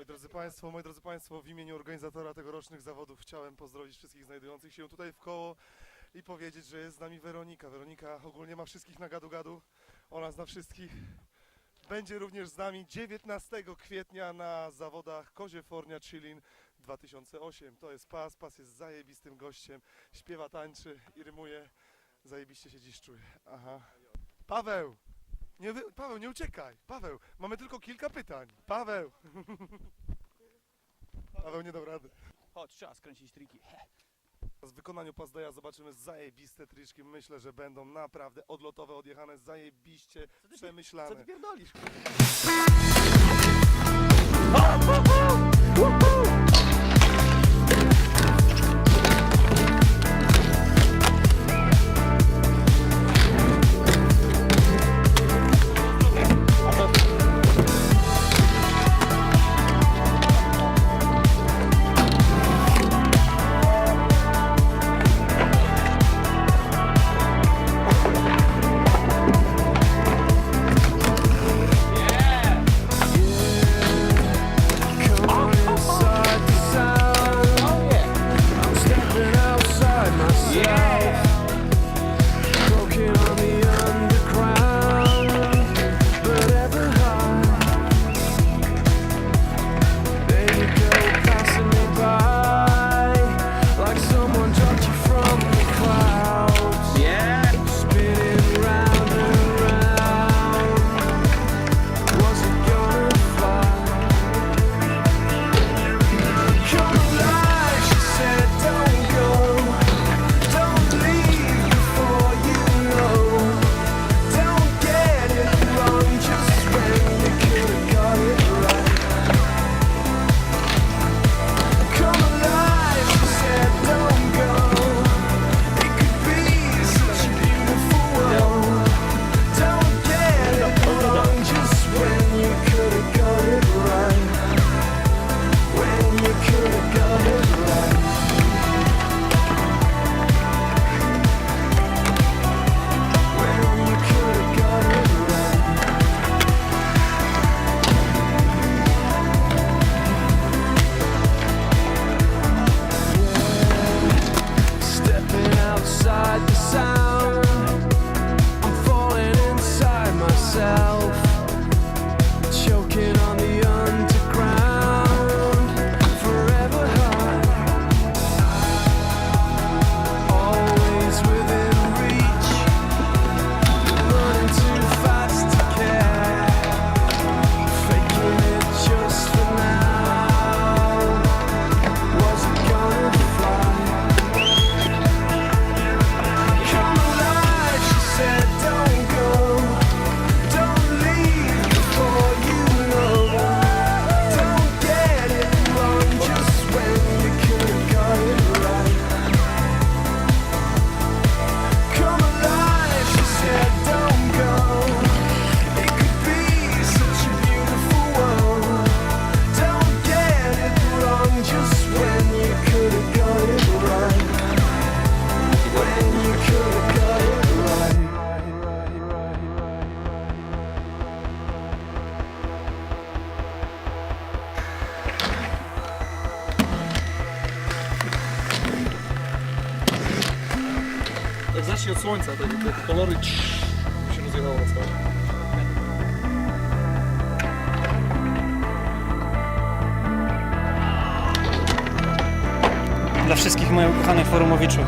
Moi drodzy Państwo, moi drodzy Państwo, w imieniu organizatora tegorocznych zawodów chciałem pozdrowić wszystkich znajdujących się tutaj w koło i powiedzieć, że jest z nami Weronika. Weronika ogólnie ma wszystkich na gadu-gadu, ona zna wszystkich. Będzie również z nami 19 kwietnia na zawodach Kozie Fornia Chillin 2008. To jest Pas, Pas jest zajebistym gościem, śpiewa, tańczy i rymuje. Zajebiście się dziś czuje. Aha. Paweł! Nie wy... Paweł, nie uciekaj! Paweł, mamy tylko kilka pytań. Paweł! Paweł nie dał rady. Chodź, trzeba skręcić triki. W wykonaniu Pazdeja zobaczymy zajebiste triczki. Myślę, że będą naprawdę odlotowe, odjechane, zajebiście Co ty przemyślane. pierdolisz? Zacznie od słońca, te, te, kolory się rozjechało na całe. Dla wszystkich moich ukochanych forumowiczów.